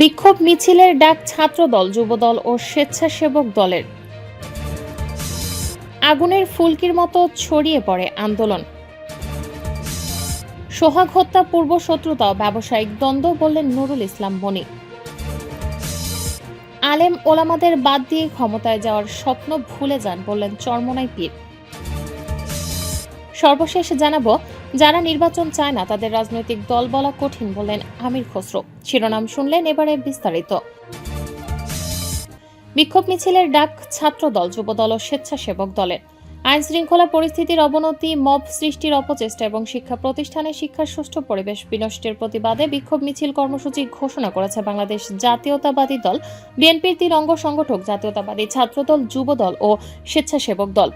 বিক্ষোভ মিছিলের ডাক ছাত্রদল, যুবদল ও স্বেচ্ছাসেবক দলের। আগুনের ফুলকির মতো ছড়িয়ে পড়ে আন্দোলন। সোহাগ হত্যা পূর্ব শত্রুতা, ব্যবসায়িক দ্বন্দ্ব বললেন নুরুল ইসলাম মনি আলেম ওলামাদের বাদ দিয়ে ক্ষমতায় যাওয়ার স্বপ্ন ভুলে যান বললেন চরমনাই পীর। সর্বশেষ জানাব যারা নির্বাচন চায় না, তাদের রাজনৈতিক দল বলা কঠিন বললেন আমির খসরু। শিরোনাম শুনলেন এবারে বিস্তারিত। বিক্ষোভ মিছিলের ডাক ছাত্র ছাত্রদল, যুবদল ও স্বেচ্ছাসেবক দলের। আইন শৃঙ্খলা পরিস্থিতির অবনতি, মব সৃষ্টির অপচেষ্টা এবং শিক্ষা প্রতিষ্ঠানে শিক্ষার সুষ্ঠু পরিবেশ বিনষ্টের প্রতিবাদে বিক্ষোভ মিছিল কর্মসূচি ঘোষণা করেছে বাংলাদেশ জাতীয়তাবাদী দল, বিএনপির তিন অঙ্গ সংগঠক জাতীয়তাবাদী ছাত্রদল, যুবদল ও স্বেচ্ছাসেবক দল।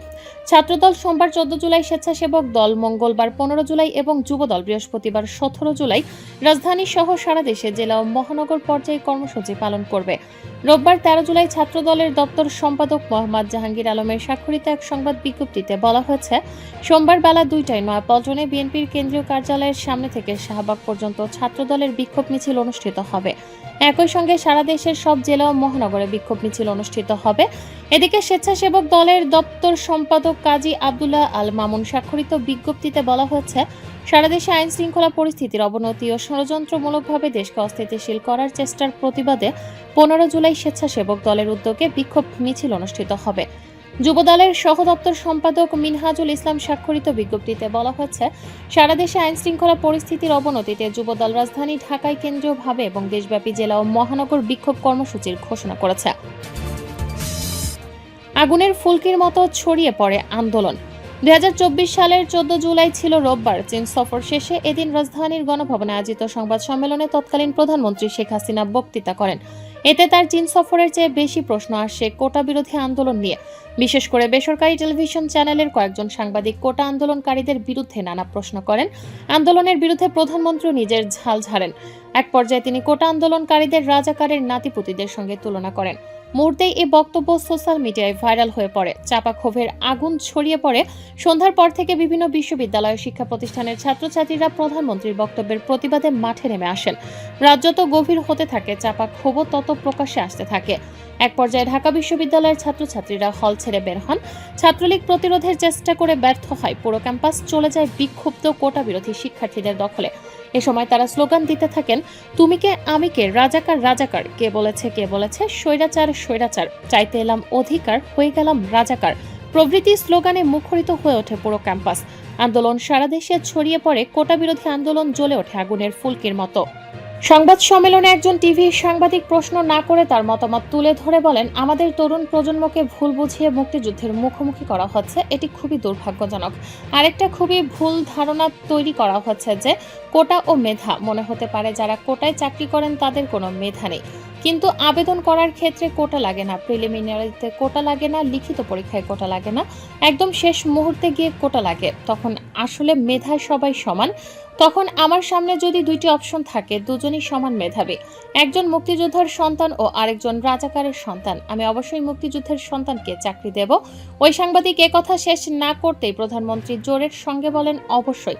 ছাত্রদল সোমবার চোদ্দ জুলাই স্বেচ্ছাসেবক দল, মঙ্গলবার পনেরো জুলাই এবং যুবদল বৃহস্পতিবার সতেরো জুলাই রাজধানী সহ সারা দেশে জেলা ও মহানগর পর্যায়ে কর্মসূচি পালন করবে। রোববার তেরো জুলাই ছাত্রদলের দপ্তর সম্পাদক মোহাম্মদ জাহাঙ্গীর আলমের স্বাক্ষরিত এক সংবাদ বিজ্ঞপ্তিতে বলা হয়েছে, সোমবার বেলা দুইটায় নয়াপল্টনে বিএনপির কেন্দ্রীয় কার্যালয়ের সামনে থেকে শাহবাগ পর্যন্ত ছাত্রদলের বিক্ষোভ মিছিল অনুষ্ঠিত হবে। একই সঙ্গে সারা দেশের সব জেলা ও মহানগরে বিক্ষোভ মিছিল অনুষ্ঠিত হবে। এদিকে স্বেচ্ছাসেবক দলের দপ্তর সম্পাদক কাজী আব্দুল্লাহ আল মামুন স্বাক্ষরিত বিজ্ঞপ্তিতে বলা হয়েছে সারা দেশে আইন শৃঙ্খলা পরিস্থিতির অবনতি ও ষড়যন্ত্রমূলকভাবে দেশকে অস্থিতিশীল করার চেষ্টার প্রতিবাদে পনেরো জুলাই স্বেচ্ছাসেবক দলের উদ্যোগে বিক্ষোভ মিছিল অনুষ্ঠিত হবে। যুবদলের সহ দপ্তর সম্পাদক মিনহাজুল ইসলাম স্বাক্ষরিত বিজ্ঞপ্তিতে বলা হয়েছে, সারা দেশে আইন শৃঙ্খলা পরিস্থিতির অবনতিতে যুবদল রাজধানী ঢাকায় কেন্দ্রীয়ভাবে এবং দেশব্যাপী জেলা ও মহানগর বিক্ষোভ কর্মসূচির ঘোষণা করেছে। আগুনের ফুলকির মতো ছড়িয়ে পড়ে আন্দোলন। দু হাজার চব্বিশ সালের চোদ্দ জুলাই ছিল রোববার। চীন সফর শেষে এদিন রাজধানীর গণভবনে আয়োজিত সংবাদ সম্মেলনে তৎকালীন প্রধানমন্ত্রী শেখ হাসিনা বক্তৃতা করেন। এতে তার চীন সফরের চেয়ে বেশি প্রশ্ন আসে কোটা বিরোধী আন্দোলন নিয়ে। বিশেষ করে বেসরকারি টেলিভিশন চ্যানেলের কয়েকজন সাংবাদিক কোটা আন্দোলনকারীদের বিরুদ্ধে নানা প্রশ্ন করেন। আন্দোলনের বিরুদ্ধে প্রধানমন্ত্রী নিজের ঝাল ঝাড়েন। এক পর্যায়ে তিনি কোটা আন্দোলনকারীদের রাজাকারের নাতিপুতিদের সঙ্গে তুলনা করেন। মুহূর্তেই এই বক্তব্য সোশ্যাল মিডিয়ায় ভাইরাল হয়ে পড়ে। চাপা ক্ষোভের আগুন ছড়িয়ে পড়ে। সন্ধ্যার পর থেকে বিভিন্ন বিশ্ববিদ্যালয় শিক্ষা প্রতিষ্ঠানের ছাত্রছাত্রীরা প্রধানমন্ত্রীর বক্তব্যের প্রতিবাদে মাঠে নেমে আসেন। রাত যত গভীর হতে থাকে চাপা ক্ষোভও তত প্রকাশ্যে আসতে থাকে। এক পর্যায়ে ঢাকা বিশ্ববিদ্যালয়ের ছাত্রছাত্রীরা হল ছেড়ে বের হন। ছাত্রলীগ প্রতিরোধের চেষ্টা করে ব্যর্থ হয়। পুরো ক্যাম্পাস চলে যায় বিক্ষুব্ধ কোটা বিরোধী শিক্ষার্থীদের দখলে। এ সময় তারা স্লোগান দিতে থাকেন, তুমি কে, আমি কে? রাজাকার রাজাকার। কে বলেছে কে বলেছে? স্বৈরাচার স্বৈরাচার। চাইতে এলাম অধিকার, হয়ে গেলাম রাজাকার। প্রভৃতি স্লোগানে মুখরিত হয়ে ওঠে পুরো ক্যাম্পাস। আন্দোলন সারা দেশে ছড়িয়ে পড়ে কোটা বিরোধী আন্দোলন জ্বলে ওঠে আগুনের ফুলকির মতো। সংবাদ সম্মেলনে একজন টিভি সাংবাদিক প্রশ্ন না করে তার মতামত তুলে ধরে বলেন, আমাদের তরুণ প্রজন্মকে ভুল বুঝিয়ে মুক্তিযুদ্ধের মুখোমুখি করা হচ্ছে, এটি খুবই দুর্ভাগ্যজনক। আরেকটা খুবই ভুল ধারণা তৈরি করা হচ্ছে যে, কোটা ও মেধা মনে হতে পারে যারা কোটায় চাকরি করেন তাদের কোনো মেধা নেই। কিন্তু আবেদন করার ক্ষেত্রে কোটা লাগে না, প্রিলিমিনারিতে কোটা লাগে না, লিখিত পরীক্ষায় কোটা লাগে না। একদম শেষ মুহূর্তে গিয়ে কোটা লাগে। তখন আসলে মেধায় সবাই সমান। তখন আমার সামনে যদি দুইটি অপশন থাকে, দুজনই সমান মেধাবী। একজন মুক্তিযোদ্ধার সন্তান ও আরেকজন রাজাকারের সন্তান। আমি অবশ্যই মুক্তিযুদ্ধের সন্তানকে চাকরি দেব। ওই সাংবাদিক কথা শেষ না করতেই প্রধানমন্ত্রী জোরের সঙ্গে বলেন, অবশ্যই।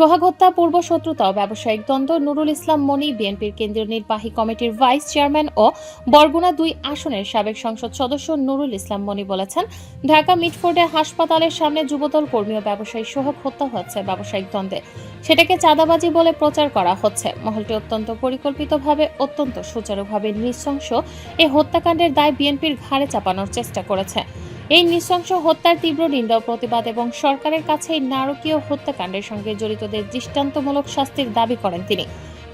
সোহাগ হত্যা পূর্ব শত্রুতা ব্যবসায়িক দ্বন্দ্ব, নুরুল ইসলাম মনি, বিএনপির কেন্দ্রীয় নির্বাহী কমিটির ভাইস চেয়ারম্যান ও বরগুনা দুই আসনের সাবেক সংসদ সদস্য নুরুল ইসলাম মনি বলেছেন, ঢাকা মিটফোর্ডে হাসপাতালের সামনে যুবদল কর্মী ও ব্যবসায়ী সোহাগ হত্যা হচ্ছে ব্যবসায়িক দ্বন্দ্বে। সেটাকে চাঁদাবাজি বলে প্রচার করা হচ্ছে। মহলটি অত্যন্ত পরিকল্পিতভাবে, অত্যন্ত সুচারুভাবে নৃশংস। এই হত্যাকাণ্ডের দায় বিএনপির ঘাড়ে চাপানোর চেষ্টা করেছে। এই নৃশংস হত্যার তীব্র নিন্দা প্রতিবাদ এবং সরকারের কাছে এই নারকীয় হত্যাকাণ্ডের সঙ্গে জড়িতদের দৃষ্টান্তমূলক শাস্তির দাবি করেন তিনি।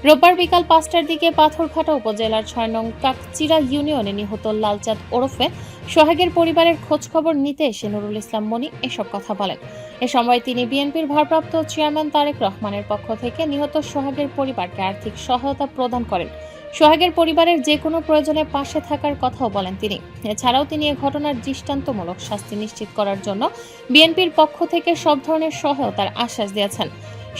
রোববার বিকাল পাঁচটার দিকে পাথরঘাটা উপজেলার ছয় নং কাকচিরা ইউনিয়নে নিহত লালচাঁদ ওরফে সোহাগের পরিবারের খোঁজখবর নিতে এসে নুরুল ইসলাম মনি এসব কথা বলেন। এ সময় তিনি বিএনপির ভারপ্রাপ্ত চেয়ারম্যান তারেক রহমানের পক্ষ থেকে নিহত সোহাগের পরিবারকে আর্থিক সহায়তা প্রদান করেন। সোহাগের পরিবারের যে কোনো প্রয়োজনে পাশে থাকার কথাও বলেন তিনি। এছাড়াও তিনি এ ঘটনার দৃষ্টান্তমূলক শাস্তি নিশ্চিত করার জন্য বিএনপির পক্ষ থেকে সব ধরনের সহায়তার আশ্বাস দিয়েছেন।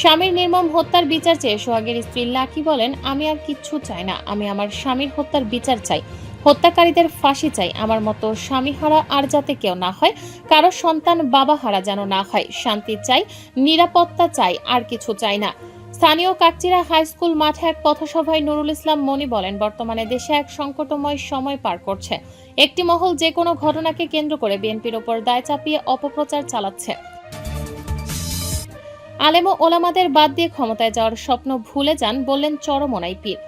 স্বামীর নির্মম হত্যার বিচার চেয়ে সোহাগের স্ত্রী লাকি বলেন, আমি আর কিচ্ছু চাই না। আমি আমার স্বামীর হত্যার বিচার চাই। হত্যাকারীদের ফাঁসি চাই। আমার মতো স্বামী হারা আর যাতে কেউ না হয়, কারও সন্তান বাবা হারা যেন না হয়। শান্তি চাই, নিরাপত্তা চাই, আর কিছু চাই না। স্থানীয় কাকচিরা হাই স্কুল মাঠে এক পথসভায় নুরুল ইসলাম মনি বলেন, বর্তমানে দেশে এক সংকটময় সময় পার করছে। একটি মহল যে কোনো ঘটনাকে কেন্দ্র করে বিএনপির ওপর দায় চাপিয়ে অপপ্রচার চালাচ্ছে। আলেম ও ওলামাদের বাদ দিয়ে ক্ষমতায় যাওয়ার স্বপ্ন ভুলে যান বললেন চরমনাই পীর।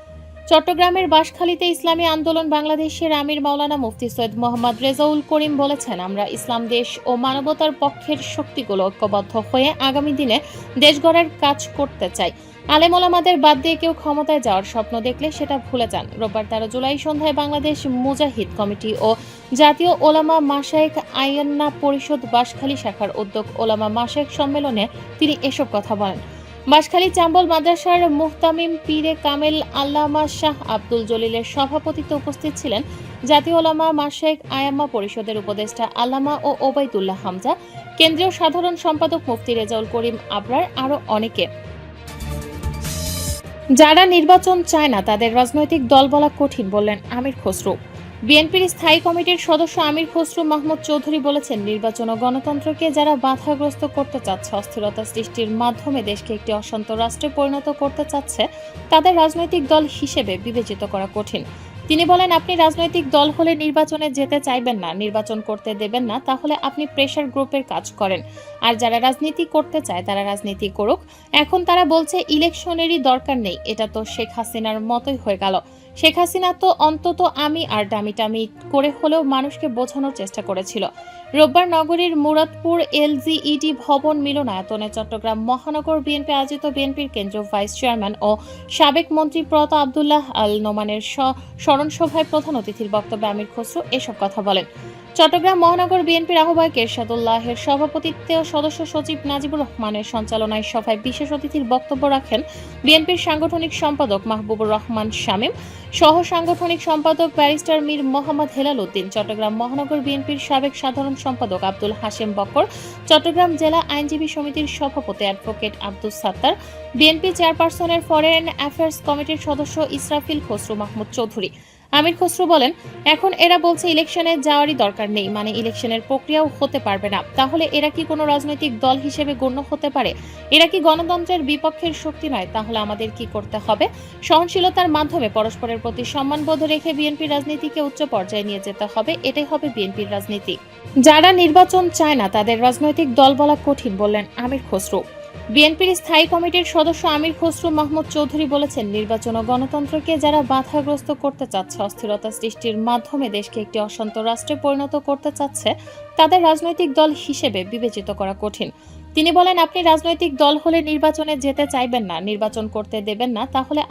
চট্টগ্রামের বাঁশখালীতে ইসলামী আন্দোলন বাংলাদেশের আমির মাওলানা মুফতি সৈয়দ মোহাম্মদ রেজাউল করিম বলেছেন, আমরা ইসলাম দেশ ও মানবতার পক্ষের শক্তিগুলো ঐক্যবদ্ধ হয়ে আগামী দিনে দেশ গড়ার কাজ করতে চাই। আলেম ওলামাদের বাদ দিয়ে কেউ ক্ষমতায় যাওয়ার স্বপ্ন দেখলে সেটা ভুলে যান। রোববার তেরো জুলাই সন্ধ্যায় বাংলাদেশ মুজাহিদ কমিটি ও জাতীয় ওলামা মাসায়েক আয়ান্না পরিষদ বাঁশখালী শাখার উদ্যোগ ওলামা মাসায়েক সম্মেলনে তিনি এসব কথা বলেন। বাঁশখালী চাম্বল মাদ্রাসার মুহতামিম পীরে কামেল আল্লামা শাহ আব্দুল জলিলের সভাপতিত্বে উপস্থিত ছিলেন জাতীয় ওলামা মাসায়েক আয়াম্মা পরিষদের উপদেষ্টা আল্লামা ও ওবায়দুল্লাহ হামজা, কেন্দ্রীয় সাধারণ সম্পাদক মুফতি রেজাউল করিম আবরার, আরও অনেকে। যারা নির্বাচন চায় না, তাদের রাজনৈতিক দল বলা কঠিন বললেন আমির খসরু। বিএনপির স্থায়ী কমিটির সদস্য আমির খসরু মাহমুদ চৌধুরী বলেছেন, নির্বাচন ও গণতন্ত্রকে যারা বাধাগ্রস্ত করতে চাচ্ছে, অস্থিরতা সৃষ্টির মাধ্যমে দেশকে একটি অশান্ত রাষ্ট্রে পরিণত করতে চাচ্ছে, তাদের রাজনৈতিক দল হিসেবে বিবেচিত করা কঠিন। তিনি বলেন, আপনি রাজনৈতিক দল হলে নির্বাচনে যেতে চাইবেন না, নির্বাচন করতে দেবেন না, তাহলে আপনি প্রেশার গ্রুপের কাজ করেন। আর যারা রাজনীতি করতে চায়, তারা রাজনীতি করুক। এখন তারা বলছে, ইলেকশনেরই দরকার নেই। এটা তো শেখ হাসিনার মতোই হয়ে গেল। শেখ হাসিনা তো অন্তত আমি আর ডামি টামি করে হলেও মানুষকে বোঝানোর চেষ্টা করেছিল। রোববার নগরীর মুরাদপুর এলজিইডি ভবন মিলনায়তনে চট্টগ্রাম মহানগর বিএনপি আয়োজিত বিএনপির কেন্দ্রীয় ভাইস চেয়ারম্যান ও সাবেক মন্ত্রী প্রত আবদুল্লাহ আল নোমানের সভায় প্রধান অতিথির বক্তব্যে আমির খসরু এসব কথা বলেন। চট্টগ্রাম মহানগর বিএনপির আহ্বায়ক এরশাদুল্লাহের সভাপতিত্বে ও সদস্য সচিব নাজিবুর রহমানের সঞ্চালনায় সভায় বিশেষ অতিথির বক্তব্য রাখেন বিএনপির সাংগঠনিক সম্পাদক মাহবুবুর রহমান শামীম, সহ সাংগঠনিক সম্পাদক ব্যারিস্টার মীর মোহাম্মদ হেলাল উদ্দিন চট্টগ্রাম মহানগর বিএনপির সাবেক সাধারণ সম্পাদক আব্দুল হাশেম বকর চট্টগ্রাম জেলা আইনজীবী সমিতির সভাপতি অ্যাডভোকেট আব্দুল সাত্তার, বিএনপি চেয়ারপারসনের ফরেন অ্যাফেয়ার্স কমিটির সদস্য ইসরাফিল খসরু মাহমুদ চৌধুরী। আমির খসরু বলেন, এখন এরা বলছে ইলেকশনে যাওয়ারই দরকার নেই মানে ইলেকশনের প্রক্রিয়াও হতে পারবে না। তাহলে এরা কি কোনো রাজনৈতিক দল হিসেবে গণ্য হতে পারে? এরা কি গণতন্ত্রের বিপক্ষের শক্তি নয়? তাহলে আমাদের কি করতে হবে? সহনশীলতার মাধ্যমে পরস্পরের প্রতি সম্মানবোধ রেখে বিএনপির রাজনীতিকে উচ্চ পর্যায়ে নিয়ে যেতে হবে, এটাই হবে বিএনপির রাজনীতি। যারা নির্বাচন চায় না, তাদের রাজনৈতিক দল বলা কঠিন, বললেন আমির খসরু। বিএনপির স্থায়ী কমিটির সদস্য আমির খসরু মাহমুদ চৌধুরী বলেছেন, নির্বাচন ও গণতন্ত্রকে যারা বাধাগ্রস্ত করতে চাচ্ছে, অস্থিরতা সৃষ্টির মাধ্যমে দেশকে একটি অশান্ত রাষ্ট্রে পরিণত করতে চাচ্ছে, তাদের রাজনৈতিক দল হিসেবে বিবেচিত করা কঠিন। তিনি বলেন, আপনি রাজনৈতিক দল হলে নির্বাচনে যেতে চাইবেন না, নির্বাচন করতে দেবেন না, তাহলে